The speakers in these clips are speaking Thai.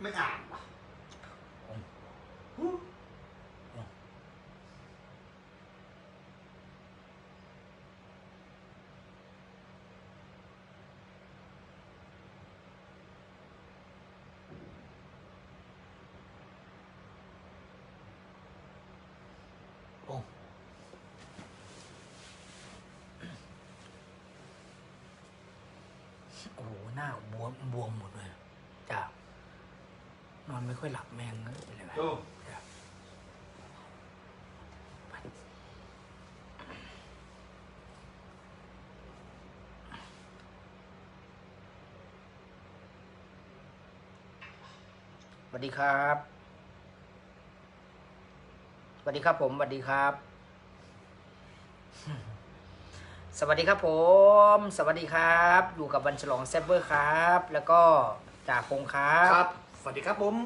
ไม่อ่านว่ะโอนไม่ค่อยหลับแมงเลยเป็นไรไหมโอ้สวัสดีครับ สวัสดีครับผมสวัสดีครับ สวัสดีครับผม สวัสดีครับ อยู่กับวันฉลองแซบเบอร์ครับ แล้วก็จ่าพงครับครับส วัสดีครับผม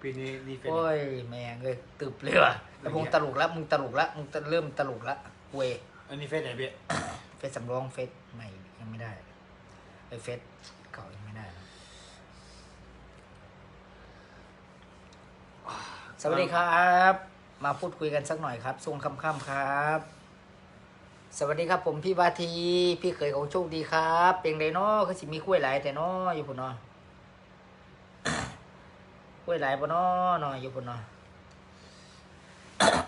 ปีนี้นี่เป็น โอ้ยแม่งเลยตึบเลยว่ะแต่พงตลกแล้วมึงตลกแล้วมึงเริ่มตลกแล้วเวยอันนี้เฟซไหนพี่เฟซสำรองเฟซใหม่ยังไม่ได้ไอเฟซเก่ายังไม่ได้นะสวัสดีครับ มาพูดคุยกันสักหน่อยครับทรงค่ำๆครับ สวัสดีครับ ผมพี่วาที พี่เขยของโชคดีครับ เป็นไดเนาะคือสิมีกล้วยหลายแต่เนาะอยู่พุ่นเนาะ กล้วยหลายปะเนาะเนาะอยู่พุ่นเนาะ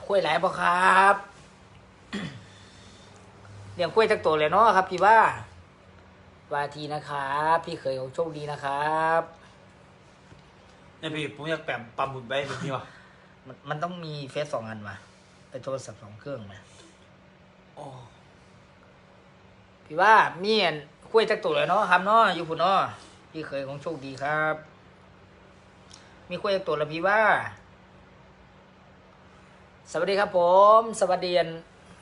กล้วยหลายปะครับเลี้ยงกล้วยจักตัวเลยเนาะครับพี่ว่าวาทีนะครับพี่เขยของโชคดีนะครับเนี่ยพี่ผมอยากแปมปั๊มบุญไปแบบนี้ว่ะมันมันต้องมีเฟซสองอันมาไอโทรศัพท์สองเครื่องมาโอ้พี่ว่ามีอันกล้วยจักตัวเลยเนาะครับเนาะอยู่พุ่นเนาะพี่เขยของโชคดีครับ มีกล้วยจักตัวล้วพี่ว่า สวัสดีครับผม สวัสดีน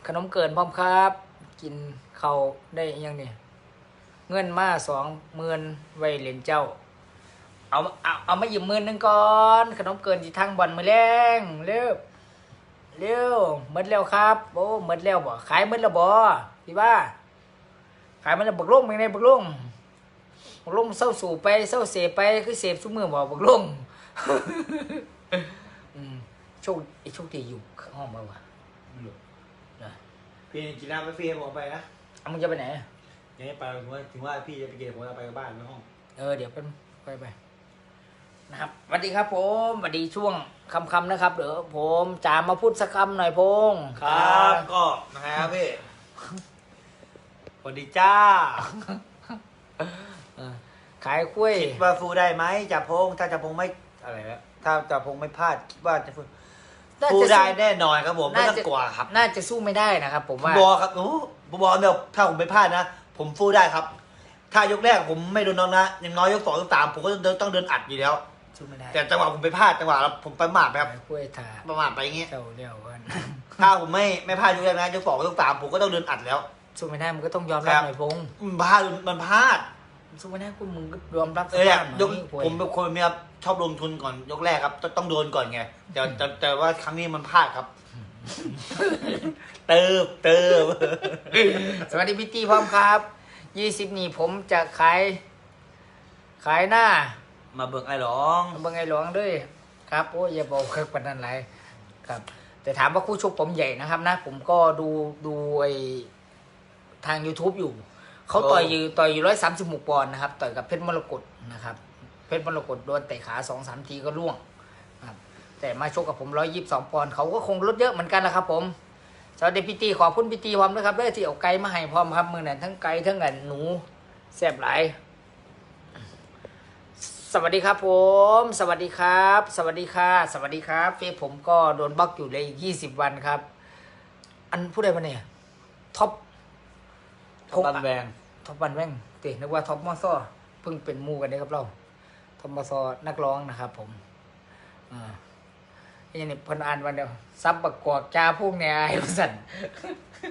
ขนมเกินพร้อมครับ กินเขาได้ยังเนี่ยเงินมาสองหมื่นไว้เหรียญเจ้า เอาเอาเอามาหยิบหมื่นหนึงก่อน ขนมเกินที่ทางบอลมือแรงเร็วเร็วหมดแล้วครับโอ้หมดแล้วบ่ขายหมดแล้วบ่พี่ว่า ขายมันแล้วบักลงไม่ได้บักลงบักลงเศร้าสู่ไปเศร้าเสพไปคือเสพซุมือบ่บักลงอืม โชคไอ้โชคดีอยู่ข้างห้องมาวะไม่รู้นะพี่กินน้ำไปฟรีให้ผมเอาไปนะเอามึงจะไปไหนยังไม่ไปถึงว่าถึงว่าพี่จะไปกินผมจะไปกับบ้านไปห้อง เออเดี๋ยวเป็นไปไปนะครับสวัสดีครับ ผมสวัสดีช่วงคำๆนะครับเดี๋ยวผมจามาพูดสักคำหน่อยพงษ์ครับก็นะครับพี่สวัสดีจ้า เออขายกล้วยคิดว่าฟูได้ไหมจ่าพงถ้าจ่าพงไม่ อะไรนะถ้าจ่าพงไม่พลาดคิดว่าจะฟูน่าฟูจะได้สู้แน่นอนครับผมไม่น่าต้องจะกลัวครับน่าจะสู้ไม่ได้นะครับผมผมว่าบอกครับโอ้ผมบอกเนี่ยถ้าผมไม่พลาดนะ ผมฟูได้ครับ ถ้ายกแรกผมไม่โดนน้องนะอย่างน้อยยกสองยกสามผมก็ต้องเดินต้องเดินอัดอยู่แล้ว สู้ไม่ได้แต่จังหวะผมไปพลาดจังหวะแล้วผมประมาทไปครับขายกล้วยถาประมาทไปอย่างเงี้ย เจ้าเดียวกันถ้าผมไม่ไม่พลาดยกแรกนะยกสองยกสามผมก็ต้องเดินอัดแล้ว สู้ไม่ได้มึงก็ต้องยอมรับครับ หน่อยพงษ์มันพลาดมันพลาด สู้ไม่ได้คุณมึงก็ยอมรับเออเนี่ยสภาพหน่ยกห่วยผมเป็นคนเนี่ยครับ ชอบลงทุนก่อนยกแรกครับต้องต้องโดนก่อนไงแต่แต่แต่ว่าครั้งนี้มันพลาดครับ เติบเติบสวัสดีพี่ตีพร้อมครับยี่สิบนี่ผมจะขาย ขายหน้า มาเบิ่งไอ้หลองเบิ่งไอ้หลวงด้วยครับโอ้ยอย่าบอกคือปานนั้นไรครับ แต่ถามว่าคู่ชกผมใหญ่นะครับนะ ผมก็ดูดูไอทาง YouTube อยู่ เขาต่อยอยู่ต่อยอยู่ร้อยสามสิบหกปอนด์นะครับ ต่อยกับเพชรมรกตนะครับเพ ชรมรกตโดนเตะขาสองสามทีก็ล่วงครับแต่มาชกกับผมร้อยยี่สิบสองปอนด์เขาก็คงลดเยอะเหมือนกันนะครับ ผมสวัสดีพี่ตีขอบคุณพี่ตีพร้อมนะครับได้ที่เอาไก่มาให้พร้อมครับมือนั้นทั้งไก่ทั้งอันหนูแซ่บหลายสวัสดีครับผม สวัสดีครับ สวัสดีค่ะ สวัสดีครับเฟซผมก็โดนบล็อกอยู่เลยอีกยี่สิบวันครับ อันพูดอะไรมาเนี่ยท็อปบันแวงท็อปบันแว่งเตะนึกว่าท็อปมอซอเพิ่งเป็นหมูกันได้ครับเรา ท็อปมอซอนักร้องนะครับ ผมอ่าอย่างนี้เพนอ่านวันเดียวซับบักกอกจ้าพวกเนี่ยไอ้สัน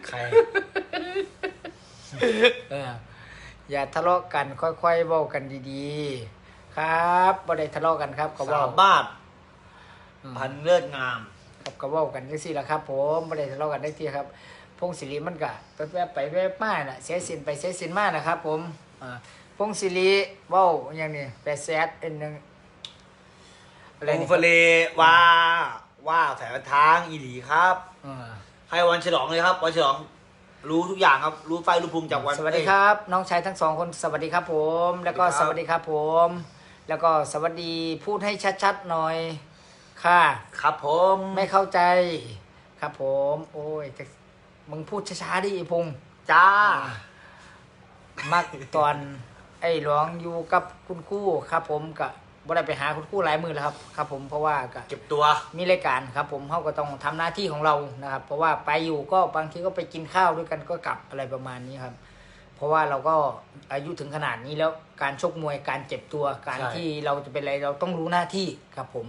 ใครเอออย่าทะเลาะกันค่อยๆเว้ากันดีๆ ครับบ่ได้ทะเลาะกันครับก็สาเว้า บาทอืม พันเลือดงาม ครับก็เว้ากันจังซี่ล่ะครับ ผมบ่ได้ทะเลาะกันได้ทีครับ พงศิริมันก็ไปแวบไปแวบมาน่ะเสียสินไปเสียสินมานะครับ ผมอ่า พงศิริเว้าอย่างนี้แปดแซดเอ็นหนึ่งอะไรองนี่ฟเลว่าว่าแสงทางอีหลีครับ อ่าให้วันฉลองเลยครับ วันฉลอง รู้ทุกอย่างครับ รู้ไฟรู้ภูมิจากวัน สวัสดีครับ น้องชายทั้งสองคนสวัสดีครับผม แล้วก็สสวัวัสสดีดีคครัรับ บผม แล้วก็สวัสดีพูดให้ชัดๆหน่อยค่ะ ครับผมไม่เข้าใจครับผม โอ้ยแต่มึงพูดช้าๆดิไอ้พงษ์จ้า มักตอน ไอ้หลวงอยู่กับคุณครู่ครับผมก็บ่ได้ไปหาคุณครู่หลายมือแล้วครับครับ ผมเพราะว่าก็ เก็บตัว มีรายการครับผมเขาก็ต้องทำหน้าที่ของเรานะครับ เพราะว่าไปอยู่ก็บางทีก็ไปกินข้าวด้วยกันก็กลับอะไรประมาณนี้ครับ เพราะว่าเราก็อายุถึงขนาดนี้แล้วการชกมวยการเจ็บตัวการใช่ที่เราจะเป็นอะไรเราต้องรู้หน้าที่ครับผม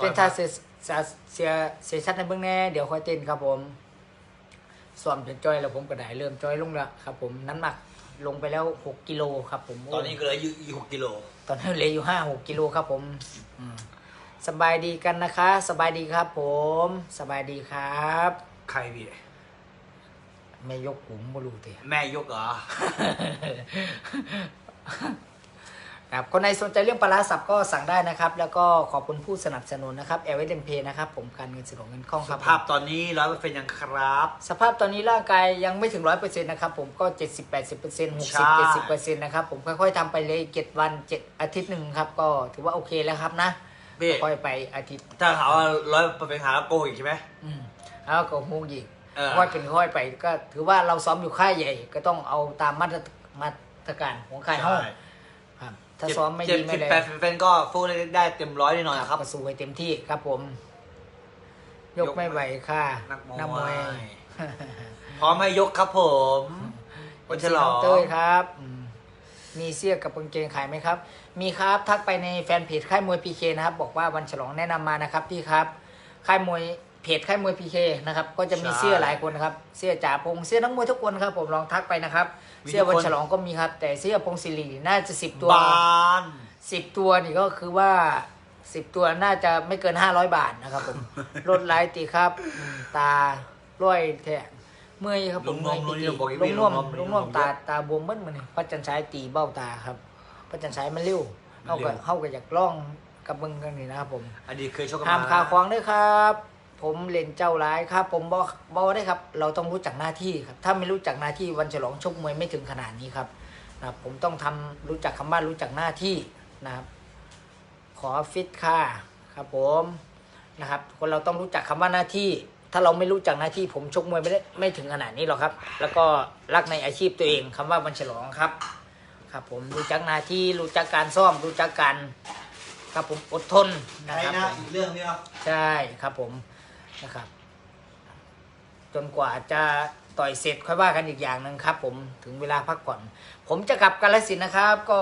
ก่อนเต้นท่าเสียเสียเสียเสียชัดในเบื้องแน่เดี๋ยวค่อยเต้นครับผมซ้อมจนจอยแล้วผมก็ได้เริ่มจอยลงแล้วครับ ผมน้ำหนัก ลงไปแล้วหกกิโลครับผมตอนนี้ก็เหลืออยู่อีกหกกิโล ตอนนี้เหลืออยู่ห้าหกกิโลครับผมอืมสบายดีกันนะคะ สบายดีครับผม สบายดีครับ ใครพี่ไม่ยกหุมบรูเตะแม่ยกเหรอ ครับคนในสนใจเรื่องปลาร้าสับก็สั่งได้นะครับ แล้วก็ขอบคุณผู้สนับสนุนนะครับเอเวเดนเพนะครับผมการเงินสะดวกเงินคล่องคสรับภาพตอนนี้ร้อยเปอร์เซ็นต์ยังครับ สภาพตอนนี้ร่างกายยังไม่ถึงร้อยเปอร์เซ็นต์นะครับผมก็เจ็ดสิบแปดสิบเปอร์เซ็นต์หกใช่ สิบเจ็ดสิบเปอร์เซ็นต์นะครับผมค่อยๆทำไปเลยเจ็ดวันเจ็ดอาทิตย์หนึ่งครับก็ถือว่าโอเคแล้วครับนะพี่ค่อยไปอาทิตย์ถ้าถามว่าร้อยเปอร์เซ็นต์หาโกหกอีกใช่ไหม อืมแล้วก็ฮูกอีกเออ ค่อยเป็นค่อยไปก็ถือว่าเราซ้อมอยู่ค่ายใหญ่ ก็ต้องเอาตามมาตรมาตรการของค่ายห้องครับ ถ้าซ้อมไม่ดีไม่สิบเลยแปดเปอร์เซ็นต์ก็ฟูได้เต็มร้อยแน่นอนครับ ก็สู้ให้เต็มที่ครับผม ยกไม่ไหวค่ะ นักมวย พร้อมให้ยกครับผมวันฉลองเต้ยครับอืมมีเสื้อกับกางเกงขายไหมครับ มีครับทักไปในแฟนเพจค่ายมวยพีเคนะครับ บอกว่าวันฉลองแนะนำมานะครับพี่ครับ ค่ายมวยเพจค่ายมวยพีเคนะครับ ก็จะมีเสื้อหลายคนนะครับ เสื้อจ่าพงเสื้อนักมวยทุกคนครับ ผมลองทักไปนะครับ เสื้อวันฉลองก็มีครับ แต่เสื้อพงศิริน่าจะสิบตัวบานสิบตัวนี่ก็คือว่าสิบตัวน่าจะไม่เกินห้าร้อยบาทนะครับผมลดไลท์ตีครับอืมตาร้อยแทะเมื่อยครับผมลุงนเมื่อมยลุงตีนี่บอกอีกลุงพี่น่วมลุงนมลุงน่วมลุงนมตาตาบวมเบิ้ลมันพระจันทร์ฉายตีเบ้าตาครับพระจันทร์ฉายมันเร็วมันเฮาเร็ก็วเฮาก็อยากล่องกับมึงกันนี่นะครับผมอดีตเคยชกกันห้ามมาคาควางด้วยครับ ผมเล่นเจ้าร้ายครับ ผมบอกบอกได้ครับ เราต้องรู้จักหน้าที่ครับ ถ้าไม่รู้จักหน้าที่วันฉลองชกมวยไม่ถึงขนาดนี้ครับนะครับผมต้องทำรู้จักคำว่ารู้จักหน้าที่นะครับ ขอฟิตค่ะครับผมนะครับ คนเราต้องรู้จักคำว่าหน้าที่ ถ้าเราไม่รู้จักหน้าที่ผมชกมวยไม่ได้ไม่ถึงขนาดนี้หรอกครับ แล้วก็รักในอาชีพตัวเองคำว่าวันฉลองครับ ครับ ผมรู้จักหน้าที่รู้จักการซ่อมรู้จักการครับผมอดทนใคนะรครับนะผมอีกเรื่องนี้ครับใช่ครับผม นะครับ จนกว่าจะต่อยเสร็จค่อยว่ากันอีกอย่างหนึ่งครับผมถึงเวลาพักผ่อน ผมจะกลับกาลสินนะครับ ก็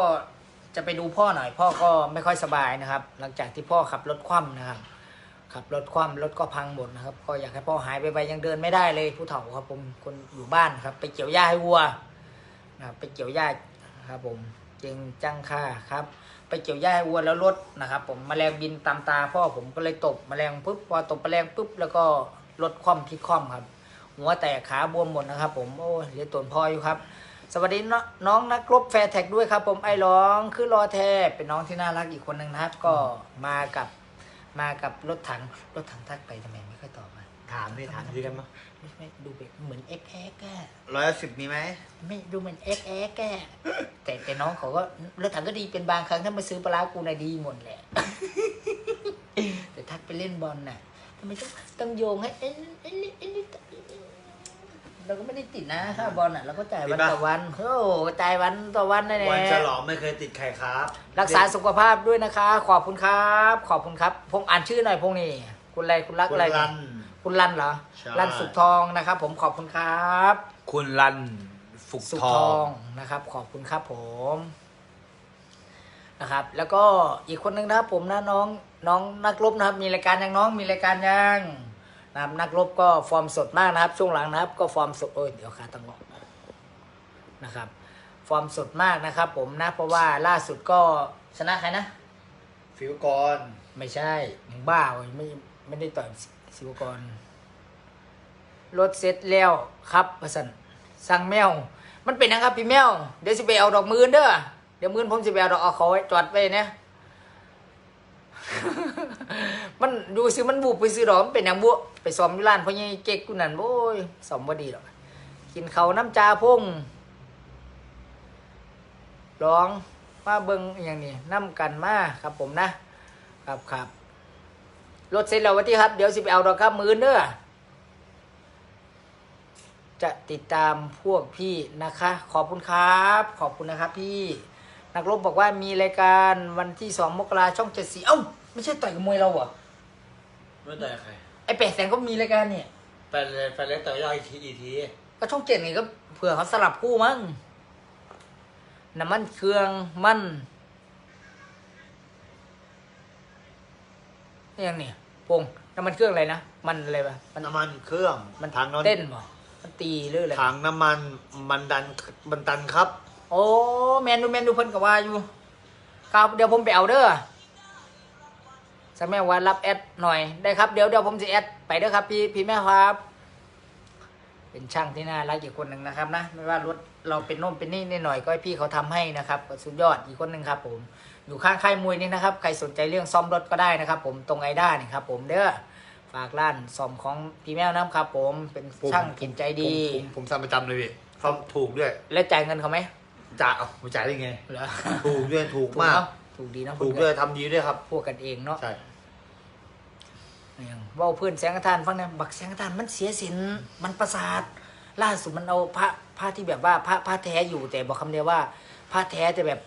จะไปดูพ่อหน่อย พ่อก็ไม่ค่อยสบายนะครับ หลังจากที่พ่อขับรถคว่ำนะครับขับรถคว่ำรถก็พังหมดนะครับ ก็อยากให้พ่อหายไปไปยังเดินไม่ได้เลยผู้เฒ่าครับผมคนอยู่บ้านครับ ไปเกี่ยวหญ้าให้วัวนะครับไปเกี่ยวหญ้าครับผมเจงจังค่าครับ ไปเกี่ยวหญ้าให้วัวแล้วรถนะครับผมแมลงบินตามตาพ่อผมก็เลยตบแมลงปุ๊บพอตบแมลงปุ๊บแล้วก็รถคว่ำพลิกคว่ำครับ หัวแตกขาบวมหมดนะครับ ผมโอ้ยเรียกตนพ่ออยู่ครับ สวัสดีน้องนักรบแฟร์แท็กด้วยครับผมไอ้ร้องคือรอแทเป็นน้องที่น่ารักอีกคนหนึ่งนะครับ ก็มากับมากับรถถังรถถังทักไปทำไมไม่ค่อยตอบมาถามดิถามดีกันมั้ย ไม่ไม่ดูแบบเหมือนเอ็กแอกอะร้อยสิบมีไหมไม่ดูเหมือนเอ็กแอกอะแต่แต่น้องเขาก็รถถังก็ดีเป็นบางครั้งถ้ามาซื้อปลาร้ากูน่ะดีหมดแหละ แต่ทักไปเล่นบอลน่ะทำไมต้องต้องโยงให้เอ็นเอ็นเอ็นเราก็ไม่ได้ติดนะค่าบอลอะเราก็จ่ายวันต่อวันโอ้จ่ายวันต่อวันนั่นแหละวันฉลองไม่เคยติดใครครับ รักษาสุขภาพด้วยนะคะ ขอบคุณครับ ขอบคุณครับพงอ่านชื่อหน่อยพงนี่คุณอะไรคุณรักคุณอะไรรัน คุณรันเหรอ ใช่ รันสุขทองนะครับ ผมขอบคุณครับ คุณรันฟุกสุขททออง งนะครับ ขอบคุณครับผมนะครับ แล้วก็อีกคนหนึ่งนะครับ ผมนะน้องน้องนักรบนะครับ มีรายการยังน้องมีรายการยังนะครับนักรบก็ฟอร์มสดมากนะครับ ช่วงหลังนะครับ ก็ฟอร์มสดโอ้ยเดี๋ยวขาตั้งงอกนะครับ ฟอร์มสดมากนะครับ ผมนะ เพราะว่าล่าสุดก็ชนะใครนะ ฟิวกร ไม่ใช่มึงบ้าเว้ยไม่ไม่ได้ต่อย สิวกรรถเสร็จแล้วครับประสันสั่งแมว มันเป็นนะครับพี่แมว เดี๋ยวสิไปเอาดอกมือเด้อเดี๋ยวมือผมสิไปเอาดอกเอาเขาไว้จอดไว้เนี่ยมันดูสิมันบุบไปซื้อดอกมันเป็นอย่างบุไปซ้อมอยู่ร้านเพราะยังเก๊กกูนั่นโอ้ยซ้อมบ่ดีหรอกกินเขาน้ำจาพงร้องมาเบิ่งอย่างนี้น้ำกันมาครับผมนะครับครับ รถเสร็จแล้ววันที่ครับ เดี๋ยวสิไปเอาดอกครับมือเด้อจะติดตามพวกพี่นะคะ ขอบคุณครับ ขอบคุณนะครับพี่นักรบบอกว่ามีรายการวันที่สองมกราช่องเจ็ดสีเอ้าไม่ใช่ต่อยกับมวยเราเหรอไม่แต่ใครไอแปดแสนก็มีรายการเนี่ยแฟนเลยแฟนเล็กแต่ย่อยทีอีทีก็ช่องเจ็ดนี่ก็เผื่อเขาสลับคู่มั้งน้ำมันเครื่องมันนี่ยังเนี่ย พงน้ำมันเครื่องอะไรนะ มันอะไรปะมันน้ำมันเครื่องมันถังนอนเต้นบ่มันตีหรืออะไรถังน้ำมันมันดันมันตันครับ โอ้แมนดูแมนดูเพิ่นก็ว่าอยู่ครับเดี๋ยวผมไปเอาเด้อสักแม่ว่ารับแอดหน่อยได้ครับเดี๋ยวเดี๋ยวผมจะแอดไปเด้อครับ พี่พี่แม่ครับ เป็นช่างที่น่ารักอีกคนหนึ่งนะครับนะไม่ว่ารถเราเป็นโน่นเป็นนี่นิดหน่อยก็ให้พี่เขาทำให้นะครับก็สุดยอดอีกคนหนึ่งครับผม อยู่ข้างค่ายมวยนี่นะครับ ใครสนใจเรื่องซ่อมรถก็ได้นะครับ ผมตรงไอด้านี่ครับผมเด้อฝากร้านซ่อมของพี่แมวน้ำครับ ผมเป็นช่างกินใจดี ผมผมผมทำประจำเลยพี่ซ่อมถูกด้วยและจ่ายเงินเขาไหมจ่ายเอาไม่จ่ายได้ไง เหรอถูกด้วยถูกมาก เนอะถูกดีเนาะถูกด้วยทำดีด้วยครับ พวกกันเองเนาะใช่อย่างเว่าเพื่อนแสงกระทานฟังเนี่ยบักแสงกระทานมันเสียสินมันประสาทล่าสุดมันเอาพระพระที่แบบว่าพระพระแท้อยู่แต่บอกคำเดียวว่าพระแท้แต่แบบ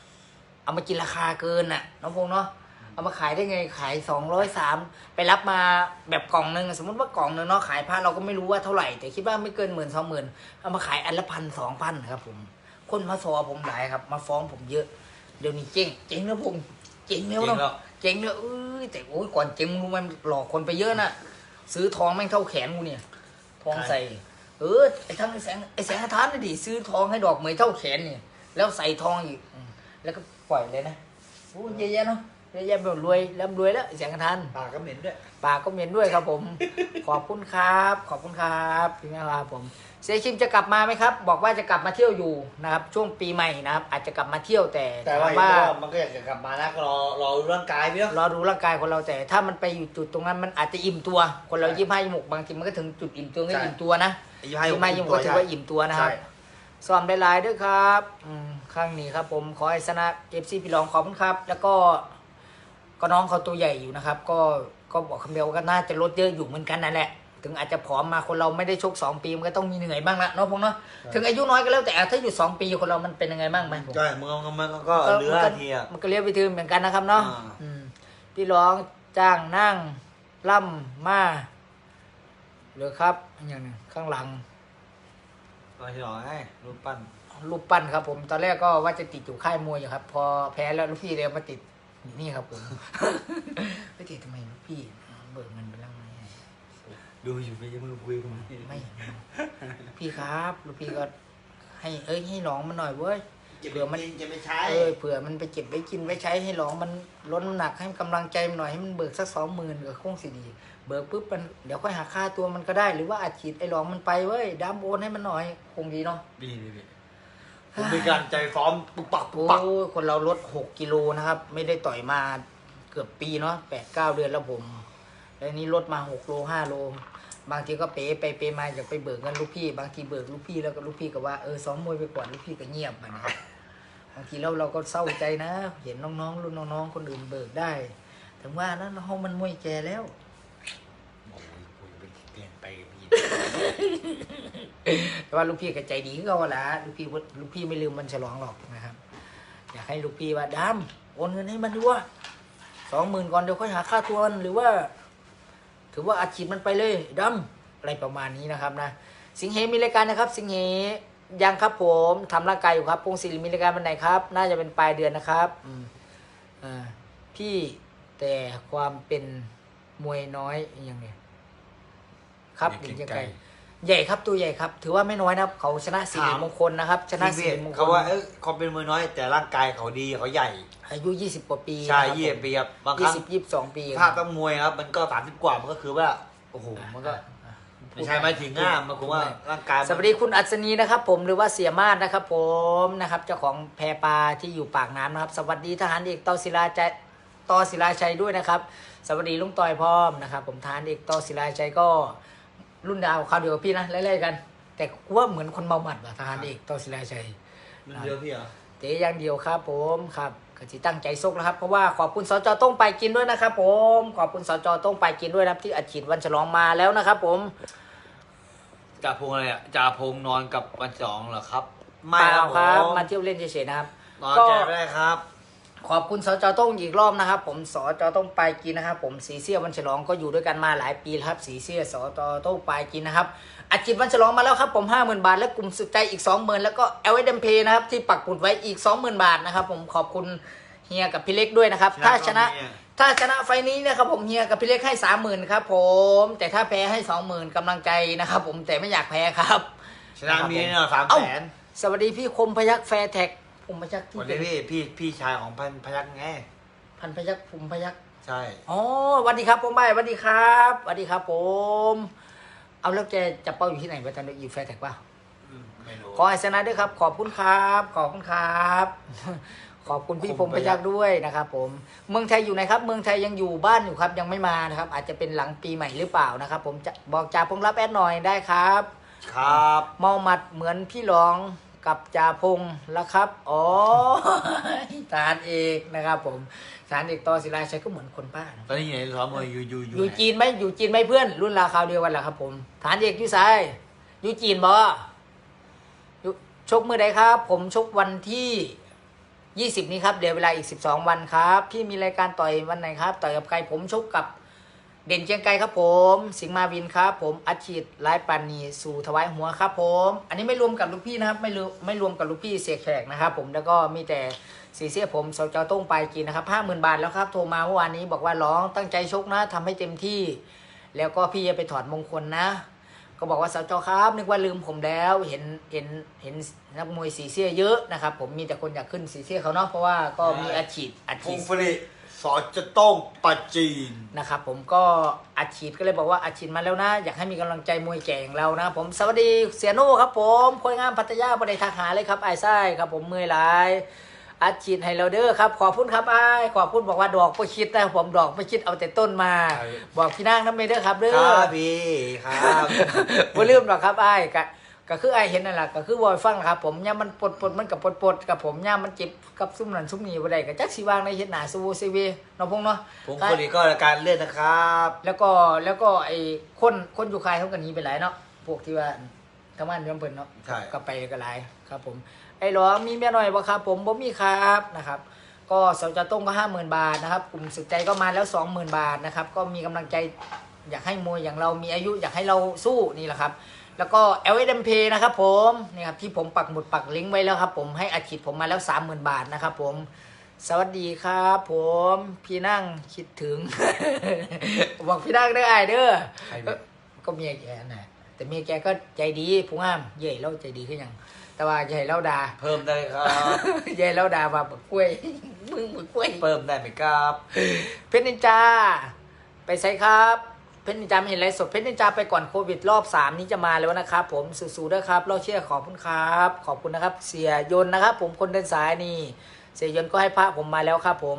เอามากินราคาเกินน่ะน้องพงษ์เนาะเอามาขายได้ไงขายสองร้อยสามไปรับมาแบบกล่องหนึ่งสมมติว่ากล่องหนึ่งเนาะขายพระเราก็ไม่รู้ว่าเท่าไหร่ แต่คิดว่าไม่เกินหมื่นสองหมื่นเอามาขายอันละพันสองพันครับ ผม คนมาซอผมหลายครับ มาฟ้องผมเยอะ เดี๋ยวนี้เจ๊งเจ๊งนะผมเจ๊งแล้วจริงเนาะแล้วเจ๊งเนี่ยเอ้ยแต่โอ้ยก่อนเจ๊งรู้ไหมันหลอกคนไปเยอะนะซื้อทองแม่งเท่าแขนกูเนี่ย ทองใส่เออไอ้ทั้งไอ้แสงไอ้แสงทานน่ะดิซื้อทองให้ดอกเหมยเท่าแขนเนี่ย แล้วใส่ทองอีกอืมแล้วก็ ปล่อยเลยนะโอ้ยเยอะแยะเนาะเยอะแยะแบบรวยแล้วรวยแล้วไอ้แสงทานปากก็เหม็นด้วยปากก็เหม็นด้วยครับผม ขอบคุณครับ ขอบคุณครับพี่แม่ครับผมเซคิมจะกลับมาไหมครับ บอกว่าจะกลับมาเที่ยวอยู่นะครับ ช่วงปีใหม่นะครับ อาจจะกลับมาเที่ยวแต่แต่ถามว่าว่ามันก็อยากจะกลับมานะก็รอรอดูร่างกายพี่เนาะรอดูร่างกายคนเราแต่ถ้ามันไปอยู่จุดตรงนั้นมันอาจจะอิ่มตัว คนเรายี่ห้ายี่หกบางทีมันก็ถึงจุดอิ่มตัวก็ใช่อิ่มตัวนะอายุยี่ให้ห้ายี่หกก็ถือว่าอิ่มตัวนะครับใช่ ซ้อมได้หลายด้วยครับอืมข้างนี้ครับผมขอให้ชนะเอฟซีพี่รองขอบคุณครับ แล้วก็ก็น้องเขาตัวใหญ่อยู่นะครับ ก็ก็บอกคำเดียวว่าก็น่าจะลดเยอะอยู่เหมือนกันนั่นแหละถึงอาจจะผอมมาคนเราไม่ได้ชกสองปีมันก็ต้องมีเหนื่อยบ้างละเนาะพงเนาะถึงอายุน้อยก็แล้วแต่ถ้าอยู่สองปีคนเรามันเป็นยังไงบ้างไหมผมใช่มึงเอามันก็เหลือทีอะมันก็เรียกไปถึงเหมือนกันนะครับเนาะอ่าอืมพี่ร้องจ้างนั่งล่ำมาเหรือครับอย่างหนึงข้างหลัง ก็ที่รอให้รูปปั้นรูปปั้นครับ ผม ตอนแรกก็ว่าจะติดอยู่ค่ายมวยอยู่ครับ พอแพ้แล้วลูกพี่เดียวมาติดอยู่นี่ครับผมไม่ติดทำไมลูกพี่ เบิกเงินไปแล้วไงดูอยู่ไปยังมือคุยกับมันไม่ พี่ครับลูกพี่ก็ ให้เอ้ยให้ร้องมันหน่อยเว้ยเผื่อมันจะไม่ใช้เออเผื่อมันไปเก็บไว้กินไว้ใช้ให้ร้องมันลดน้ำหนักให้กำลังใจมันหน่อยให้มันเบิกสักสองหมื่นก็คงสิดี เบิกปุ๊บมันเดี๋ยวค่อยหาค่าตัวมันก็ได้ หรือว่าอัดฉีดไอ้ร้องมันไปเว้ยดามโอนให้มันหน่อย คงดีเนาะดีดีดีผมมีการใจซ้อมปุกปักปุโอ้กปักคนเราลดหกกิโลนะครับ ไม่ได้ต่อยมาเกือบปีเนาะแปดเก้าเดือนแล้วผมแล้วนี้ลดมาหกโลห้าโล บางทีก็เป๋ไปเป๋มาอยากไปเบิกเงินลูกพี่ บางทีเบิกลูกพี่แล้วก็ลูกพี่ก็ว่าเออซ้อมมวยไปก่อนลูกพี่ก็เงียบไปนะบางทีเราเราก็เศร้าใจนะ เห็นน้องๆรุ่นน้องๆคนอื่นเบิกได้ ถึงว่านั้นห้องมันมวยแกแล้ว โอ้ยคุยไปเปลี่ยนไปพี่ แต่ว่าลูกพี่ก็ใจดีก็ว่าละลูกพี่ว่าลูกพี่ไม่ลืมมันฉลองหรอกนะครับ อยากให้ลูกพี่ว่าดำโอนเงินให้มันด้วยสองหมื่นก่อนเดี๋ยวค่อยหาค่าตัวมันหรือว่า ถือว่าอาชีพมันไปเลยดำอะไรประมาณนี้นะครับนะสิงเหมีรายการนะครับ สิงเหยังครับผมทำร่างกายอยู่ครับพงศิริมีรายการวันไหนครับ น่าจะเป็นปลายเดือนนะครับอืมอ่าพี่แต่ความเป็นมวยน้อยอย่างเนี้ยครับอย่าหรือยังเกรงไง ใจใหญ่ครับตัวใหญ่ครับ ถือว่าไม่น้อยนะครับ เขาชนะสิริถาม มงคลนะครับ ชนะสิริมงคลเขาว่าเอ้ยเขาเป็นมือน้อย แต่ร่างกายเขาดีเขาใหญ่อายุยี่สิบกว่าปีใช่เยี่ยมปีครับบางคยี่รั้งสิบยี่สิบสองปีถ้าต้องมวยครับ มันก็สามสิบกว่ามันก็คือว่าโอ้โหมันก็อ่าผไม่ใช่หมายถึงง่ามหมายถึงว่าร่างกายมันสวัสดีคุณอัศนีนะครับ ผมหรือว่าเสียมาศนะครับ ผมนะครับ เจ้าของแพปลาที่อยู่ปากน้ำนะครับ สวัสดีทหารเอกต่อศิลาใจต่อศิลาชัยด้วยนะครับ สวัสดีลุงต่อยพร้อมนะครับ ผมทหารเอกต่อศิลาชัยก็ รุ่นดาวคราวเดียวกับพี่นะไล่ๆกัน แต่กูว่าเหมือนคนเมาหมัดว่ะทหารเอกต่อศิลาชัยมันเดียวพี่เหรอเตะอย่างเดียวครับ ผมครับกจิตั้งใจซกนะครับเพราะว่าขอบคุณสจต้องไปกินด้วยนะครับ ผมขอบคุณสจต้องไปกินด้วยนะครับที่อัดฉีดวันฉลองมาแล้วนะครับ ผมจ่าพงอะไรอะจ่าพงนอนกับวันสองเหรอครับเปล่าครับผมมาเที่ยวเล่นเฉยๆนะครับนอนก็ แจกได้ครับ ขอบคุณสจต้องอีกรอบนะครับ ผมสจต้องไปกินนะครับ ผมสีเสี้ยวันฉลองก็อยู่ด้วยกันมาหลายปีแล้วครับ สีเสี้ยสจต้องไปกินนะครับอัดฉีดวันฉลองมาแล้วครับ ผมห้าหมื่นบาท และกลุ่มสุดใจอีกสองหมื่นแล้วก็เอลเอมเพนะครับที่ปักหมุดไว้อีกสองหมื่นบาทนะครับผมขอบคุณเฮียกับพี่เล็กด้วยนะครับ ถ้าชนะถ้าชนะไฟล์นี้นะครับผมเฮียกับพี่เล็กให้สามหมื่นครับผม แต่ถ้าแพ้ให้สองหมื่นกำลังใจนะครับผมแต่ไม่อยากแพ้ครับ ชนะมีเนี่ยสามเอ้าแสนสวัสดีพี่คมพยักแฟร์แท็ก คมพยักที่วันเป็นี้นพี่พี่พี่ชายของพันพยักไง พันพยักคมพยักใช่ อ๋อสวัสดีครับผมใบสวัสดีครับสวัสดีครับ ผม เอาแล้วแกจะเป้าอยู่ที่ไหนไปตอนนี้อยู่แฟร์แท็กป่ะอืมไม่รู้ ขอให้ชนะด้วยครับ ขอบคุณครับ ขอบคุณครับ ขอบคุณพี่พงพยักด้วยนะครับผม เมืองไทยอยู่ไหนครับ เมืองไทยยังอยู่บ้านอยู่ครับ ยังไม่มานะครับ อาจจะเป็นหลังปีใหม่หรือเปล่านะครับ ผมจะบอกจ่าพงรับแอดหน่อยได้ครับ ครับ เมาหมัดเหมือนพี่รอง กับจ่าพงแล้วครับ อ๋อทหารเอกนะครับ ผมทหารเอกต่อศิลาชัยก็เหมือนคนป้านะตอนนี้อยู่ในซ้อมมวยอยู่อยู่อยู่ไหนจีนไหมอยู่จีนไหมเพื่อน รุ่นราวคราวเดียวกันแหละครับผมฐานเอกอยู่ไซอยู่จีนบ่อยู่ชกมือใดครับ ผมชกวันที่ยี่สิบนี้ครับเดี๋ยวเวลาอีกสิบสองวันครับ พี่มีรายการต่อยวันไหนครับ ต่อยกับใครผมชกกับ เด่นเชียงไกรครับผม สิงมาวินครับผมอาชีพไร้ปานีสู่ถวายหัวครับผม อันนี้ไม่รวมกับลูกพี่นะครับ ไม่รวมไม่รวมกับลูกพี่เสียแขกนะครับผมแล้วก็มีแต่สีเสียผมสเจ้าต้งไปกินนะครับห้าหมื่นบาทแล้วครับโทรมาเมื่อวานนี้บอกว่าร้องตั้งใจชกนะทำให้เต็มที่ แล้วก็พี่จะไปถอดมงคลนะ ก็บอกว่าสจครับนึกว่าลืมผมแล้วเห็นเห็นเห็นนักมวยสีเสียเยอะนะครับผมมีแต่คนอยากขึ้นสีเสียเขาเนาะเพราะว่าก็มีอาชีพอาชีพ สอนจะต้องปัจจีนนะครับผมก็อาชีพก็เลยบอกว่าอาชีพมาแล้วนะ อยากให้มีกำลังใจมวยแก่อย่างเรานะผมสวัสดีเสียโน่ครับผมคุยงามพัทยาบริทักหาเลยครับไอ้ไส้ครับผมมือหลายอาชีพไฮโลเดอร์ครับ ขอบคุณครับไอ้ายขอบคุณบอกว่าดอกไม่คิดนะผมดอกไม่คิดเอาแต่ต้นมา บอกพี่นางน้ำเมเดอร์ครับเด้คอรับพี่ครับบ่ลืมหรอกครับไอ้าย ก็ก็คือไอ้ายเห็นนั่นแหละก็คือวอยฟังนะครับผมย่ามมันปลดปลดมันกับปลดปลดกับผมย่ามมันเจ็บกับซุ่มนั่นซุ่มนี่บ่ได้ก็จักสิวางในเฮ็ดหน้าซูซีวีเนาะพงเนาะพงฟรีก็รายการเลื่อนนะครับ แล้วก็แล้วก็ไอ้คนคนอยู่คายเขาก็หนีไปหลายเนาะพวกที่ว่าทำงานเรื่องเพิ่นเนาะใช่ก็ไปก็หลายครับ ผม ไอ้หลอมีเมียหน่อยบ่ครับผมบ่มีครับนะครับก็เสาจะต้งก็ห้าหมื่นบาทนะครับกลุ่มสุดใจก็มาแล้วสองหมื่นบาทนะครับก็มีกำลังใจอยากให้มวยอย่างเรามีอายุอยากให้เราสู้นี่แหละครับ แล้วก็ l อ m p นะครับผมนี่ครับที่ผมปักหมุดปักลิงก์ไว้แล้วครับผมให้อาชีพผมมาแล้วสามหมื่นบาทนะครับผมสวัสดีครับผมพี่นั่งคิดถึง บอกพี่นั่งได้อไอายเด้อใครเนี่ยเอ้อก็เมียแกน่ะแต่เมียแกก็ใจดีผู้งามเย่เราใจดีขึ้นยังแต่ว่าใหญ่เราด่าเพิ่มได้ครับใหญ่เราด่าว่าบักกล้วยมึงบักกล้วยเพิ่มได้ไหมครับ เพชรนินจาไปใส่ครับ เพชรนินจาไม่เห็นไรสดเพชรนินจาไปก่อนโควิดรอบสามนี้จะมาแล้วนะครับผมสู้ๆด้วยครับเราเชื่อขอบคุณครับ ขอบคุณนะครับ เสียยนต์นะครับ ผมคนเดินสายนี่ เสียยนต์ก็ให้พระผมมาแล้วครับ ผม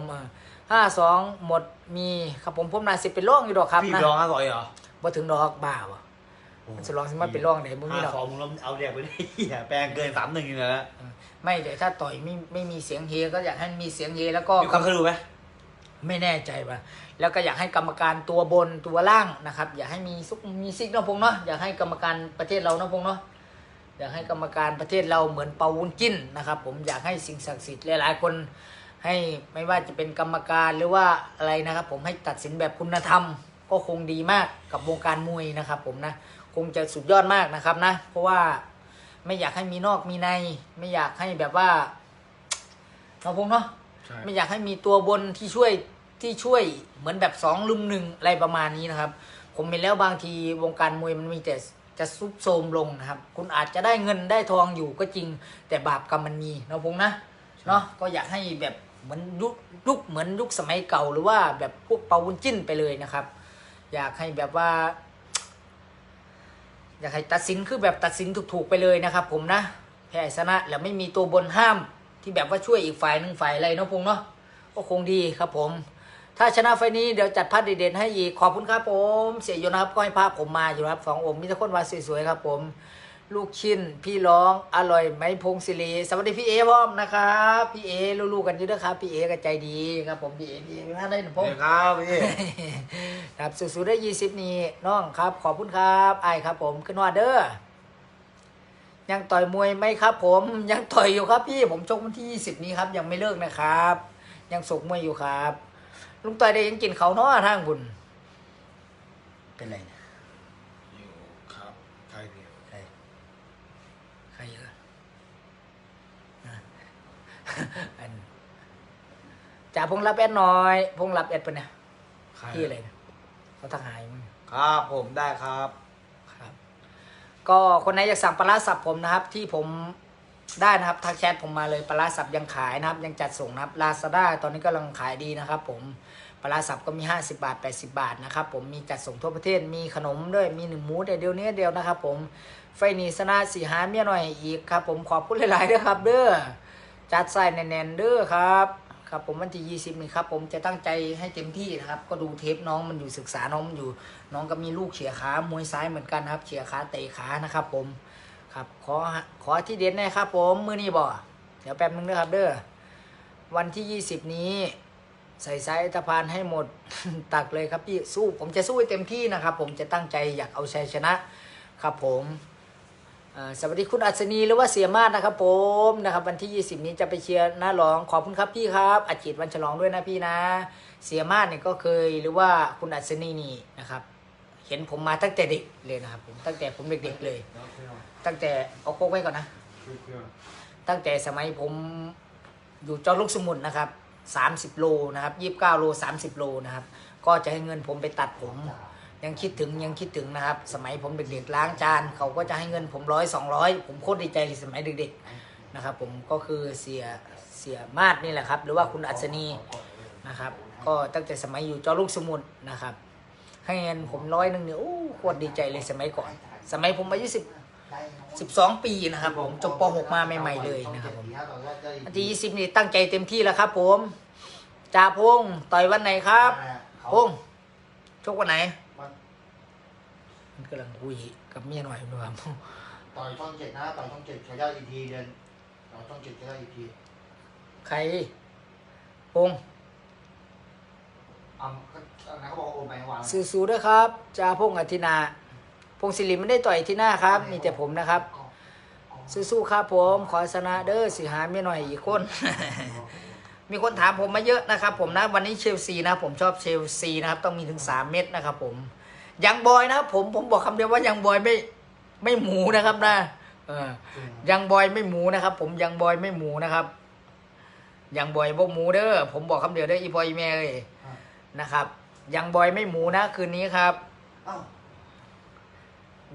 ห้าสองหมดมีครับผมผมนาสิเป็นร่องอยู่ดอกครับพี่นะร้องห้าร้อยเหรอบ่ถึงดอกบ้าวะจะลองสิมาเป็นร่องไหนมึงนี่ห้าดอกสองมึงเอาเรียกไปได้เหี้ยแปลงเกินสามหนึ่งอยู่แล้วนะไม่แต่ถ้าต่อยไม่ไม่มีเสียงเฮก็อยากให้มีเสียงเฮแล้วก็มีความเคยดูไหม ไม่แน่ใจว่าแล้วก็อยากให้กรรมการตัวบนตัวล่างนะครับ อยากให้มีซุกมีซิกเนาะพงเนาะอยากให้กรรมการประเทศเราเนาะพงเนาะอยากให้กรรมการประเทศเราเหมือนเปาวุ้นจิ้นนะครับ ผมอยากให้สิ่งศักดิ์สิทธิ์หลายๆคนให้ไม่ว่าจะเป็นกรรมการหรือว่าอะไรนะครับ ผมให้ตัดสินแบบคุณธรรม ก็คงดีมากกับวงการมวยนะครับ ผมนะคงจะสุดยอดมากนะครับนะ เพราะว่าไม่อยากให้มีนอกมีใน ไม่อยากให้แบบว่าเนาะพงเนาะไม่อยากให้มีตัวบนที่ช่วย ที่ช่วยเหมือนแบบสองลุมหนึ่งอะไรประมาณนี้นะครับ ผมเห็นแล้วบางทีวงการมวยมันมีแต่จะซุบโทมลงนะครับ คุณอาจจะได้เงินได้ทองอยู่ก็จริง แต่บาปกรรมมันมีเนาะพงนะเนาะก็อยากให้แบบเหมือนยุคยุคเหมือนยุคสมัยเก่าหรือว่าแบบพวกเปาวุ้นจิ้นไปเลยนะครับ อยากให้แบบว่า อยากให้ตัดสินคือแบบตัดสินถูกๆไปเลยนะครับ ผมนะแพ้ชนะแล้วไม่มีตัวบนห้ามที่แบบว่าช่วยอีกฝ่ายหนึ่งฝ่ายอะไรเนาะพงเนาะก็คงดีครับผม ถ้าชนะไฟล์นี้เดี๋ยวจัดภาพเด่นๆให้อีก ขอบคุณครับผม เสียโยนะครับก็ให้ภาพผมมาอยู่ครับสององค์มีแต่คนวาดสวยๆครับผม ลูกชิ้นพี่ร้องอร่อยไหมพงศิริสวัสดีพี่เอพร้อมนะครับพี่เอลูกๆกันเยอะนะครับพี่เอก็ใจดีครับผมพี่เอพี่เอไม่พลาดได้หนึ่งพงนี่ครับพี่ครับสูๆได้ยี่สิบนี่น้องครับ ขอบคุณครับไอายครับผมขึ้นว่าเด้อยังต่อยมวยไหมครับ ผมยังต่อยอยู่ครับพี่ผมชกวันที่ยี่สิบนี้ครับ ยังไม่เลิกนะครับ ยังสกมวยอยู่ครับ ลุงต่อยได้ยังกินเขาวเนาะทางบุญ เป็นไรเนี่ยอยู่ครับใครพี่ใครใครเยอะอะอันจ่าพงรับแอดหน่อย พงรับแอดปะเนี่ยใครพี่อะไรเนี่ยเขาทักหายมึงครับผมได้ครับ ครับ ก็คนไหนอยากสั่งปลาร้าสับผมนะครับ ที่ผม ได้นะครับทักแชทผมมาเลยปลาสับยังขายนะครับ ยังจัดส่งนะครับลาซาด้าตอนนี้กำลังขายดีนะครับ ผมปลาสับก็มี 50 บาท 80 บาทนะครับผมมีจัดส่งทั่วประเทศมีขนมด้วยมีหนึ่งมูแต่เดียวเนี้อเดียวนะครับผมไฟนีสนาสีหาเมียหน่อยอีกครับ ผมขอบคุณหลายๆด้วยครับเด้อจัดใส่แน่นๆเด้อครับครับผมวันที่ 20 นี่ครับผมจะตั้งใจให้เต็มที่นะครับ ก็ดูเทปน้องมันอยู่ศึกษาน้องมันอยู่ น้องก็มีลูกเฉียขามวยซ้ายเหมือนกันครับเฉียขาเตะขานะครับ ผม ครับขอขอที่เด่นหนะครับผมมือนี้บ่เดี๋ยวแป๊บนึงนะครับเด้อวันที่20นี้ ใส่สายตะพานให้หมด ตักเลยครับพี่สู้ผมจะสู้ให้เต็มที่นะครับ ผมจะตั้งใจอยากเอาชัยชนะครับผมสวัสดีคุณอัศนีหรือว่าเสียมาศนะครับผมนะครับ วันที่ 20 นี้จะไปเชียร์หน้าร้องขอบคุณครับพี่ครับอาจิตวันฉลองด้วยนะพี่นะ เสียมาศเนี่ยก็เคยหรือว่าคุณอัศนีนี่นะครับ เห็นผมมาตั้งแต่เด็กเลยนะครับผมตั้งแต่ผมเด็กๆเลย ตั้งแต่เอาโคกไว้ก่อนนะ ตั้งแต่สมัยผมอยู่จอลูกสมุนนะครับสามสิบโลนะครับยี่สิบเก้าโลสามสิบโลนะครับ ก็จะให้เงินผมไปตัดผม ยังคิดถึงยังคิดถึงนะครับ สมัยผมเด็กๆล้างจานเขาก็จะให้เงินผมร้อยสองร้อยผมโคตรดีใจเลยสมัยเด็กๆนะครับ ผมก็คือเสียเสียมาดนี่แหละครับ หรือว่าคุณอัศนีนะครับ ก็ตั้งแต่สมัยอยู่จอลูกสมุนนะครับ ให้เงินผมร้อยหนึ่งเนี่ยโอ้โคตรดีใจเลยสมัยก่อน สมัยผมอายุสิบสิบสองปีนะครับผมจบปหกมาใหม่ๆเลยนะครับผมวันที่ยี่สิบนี่ตั้งใจเต็มที่แล้วครับ ผมจ่าพงษ์ต่อยวันไหนครับพงษ์ชกวันไหน มันกำลังคุยกับเมียหน่อยดูครับต่อยช่องเจ็ดนะต่อยช่องเจ็ดขยะอีกทีเดือนต่อยช่องเจ็ดขยะอีกทีใครพง ษ์อ่าอันนั้นเขาบอกโอนไปเมื่อวานสู้ๆด้วยครับจ่าพงษ์อธินา พงศิริไม่ได้ต่อยที่หน้าครับ มีแต่ผมนะครับสู้ๆครับผม ขอชนะเด้อสิหาเมียหน่อยอีกคน มีคนถามผมมาเยอะนะครับ ผมนะวันนี้เชลซีนะ ผมชอบเชลซีนะครับ ต้องมีถึงสามเม็ดนะครับ ผมยังบอยนะครับผมผมบอกคำเดียวว่ายังบอยไม่ไม่หมูนะครับนะเออยังบอยไม่หมูนะครับ ผมยังบอยไม่หมูนะครับยังบอยบ่หมูเด้อผมบอกคำเดียวได้ออีพออีแม่เลย นะครับ ยังบอยไม่หมูนะคืนนี้ครับเอ้า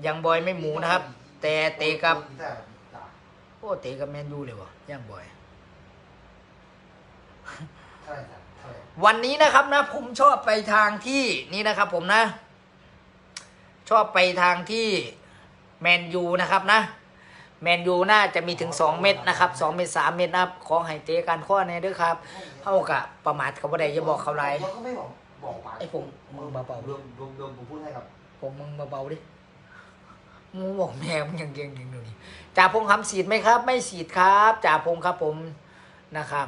ยังบอยไม่หมูนะครับ แต่เตะกับ โอ้เตะกับแมนยูเลยวะยังบอย เท่าไหร่จ้ะเท่าไหร่วันนี้นะครับนะผมชอบไปทางที่นี่นะครับ ผมนะ ชอบไปทางที่แมนยูนะครับนะ แมนยูน่าจะมีถึง 2 เม็ดนะครับ2เม็ด3เม็ดนะครับขอให้เตะกันข้อนี้ด้วยครับเท่ากับประมาทเขาบ่ได้อย่าบอกเขาไรเขาก็ไม่บอกบอกปากไอ้ผมมึงเบาๆรวมรวมรวมผมพูดให้ครับผมมึงเบาๆดิมึงบอกแม่มึงยังยังยังดูนี่จ่าพงคำสีดไหมครับ ไม่สีดครับจ่าพงครับผมนะครับ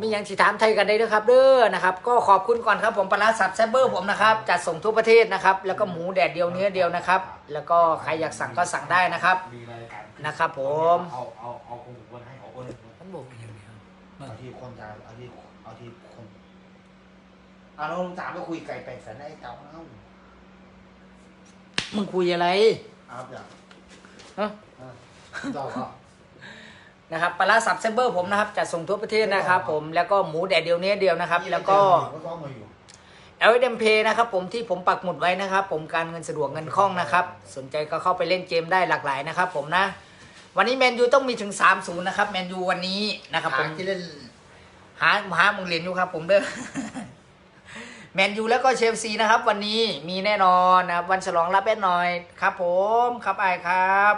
มีอย่างสิถามไทยกันได้ด้วยครับ เด้อนะครับ ก็ขอบคุณก่อนครับผมปลาร้าสับแซบเบอร์ผมนะครับจัดส่งทั่วประเทศนะครับ แล้วก็หมูแดดเดียวเนื้อเดียวนะครับ แล้วก็ใครอยากสั่งก็สั่งได้นะครับ มีรายการนะครับผม เอาเอาเอาคนคนให้เอาคนให้มันบอกอย่างเดียวเอาที่คนจะเอาที่เอาที่คนอ่าน้องจ๋าไปคุยไก่เป็ดสันให้เจ้าเอ้ามึงคุยอะไรเอาจ้ะฮะเจ้าก็นะครับปลาร้าสับแซบเบอร์ผมนะครับจัดส่งทั่วประเทศนะครับ ผมแล้วก็หมูแดดเดียวเนื้อเดียวนะครับ แล้วก็ ก็ซ้อมมาอยู่ l อ m p นะครับผมที่ผมปักหมุดไว้นะครับ ผมการเงินสะดวกเงินคล่องนะครับ สนใจก็เข้าไปเล่นเกมได้หลากหลายนะครับผมนะ วันนี้แมนยูต้องมีถึง 3 0 นะครับแมนยูวันนี้นะครับ ผมที่เล่นหาหามึงเรียนอยู่ครับผมเด้อแมนยูแล้วก็เชลซีนะครับ วันนี้มีแน่นอนนะครับวันฉลองรับแอดหน่อยครับ ผมครับไอายครับ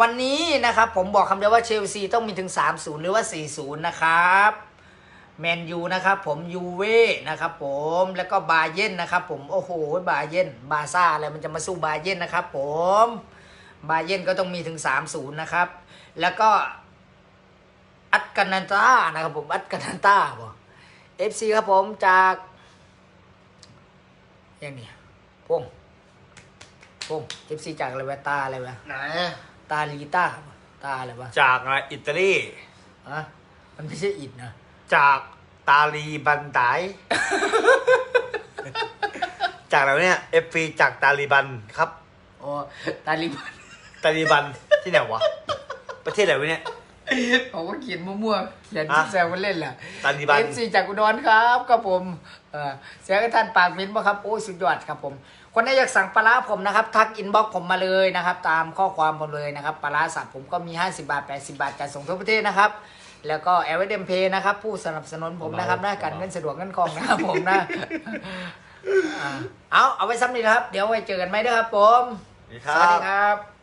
วันนี้นะครับ ผมบอกคำเดียวว่าเชลซีต้องมีถึง 3-0 หรือว่า 4-0 นะครับ แมนยูนะครับผมยูเว่นะครับผมแล้วก็บาเยนนะครับผมโอ้โหบาเยนบาซ่าอะไรมันจะมาสู้บาเยนนะครับผมบาเยนก็ต้องมีถึง 3-0 นะครับ แล้วก็อัตกันนันตานะครับผมอัตกันนันตาบ่เอฟซีครับผมจากอย่างนี้พงพงเอฟซีจากอะไรวะตาอะไรวะไหนตาลีตาตาอะไรวะจากอะไรอิตาลีฮะมันไม่ใช่อิดนะ จากตาลีบันไดจากอะไรวะเนี่ยเอฟฟีจากตาลีบันครับ โอ้ตาลีบันตาลีบันที่ไหนวะ ประเทศไหนวะเนี่ยเขาก็เขียนมั่วๆเขียนอะ แซวกันเล่นแหละตาลีบัน เอฟซีจากอุดรครับครับผมเออเสียงท่านปากมิ้นบ่ครับโอ้ยสุดยอดครับผม คนไหนอยากสั่งปลาร้าผมนะครับทักอินบ็อกผมมาเลยนะครับ ตามข้อความผมเลยนะครับปลาร้าสับผมก็มี 50 บาท 80 บาทจัดส่งทั่วประเทศนะครับ แล้วก็แอ v เดมเพย์นะครับ ผู้สนับสนุนผมนะครับนะการเงินสะดวกเงินคล่องนะครับผมนะอ่าเอาเอาไว้ซ้ำนี้นะครับ เดี๋ยวไว้เจอกันไหมเด้อครับผม สวัสดีคสวัสรัดีบครับ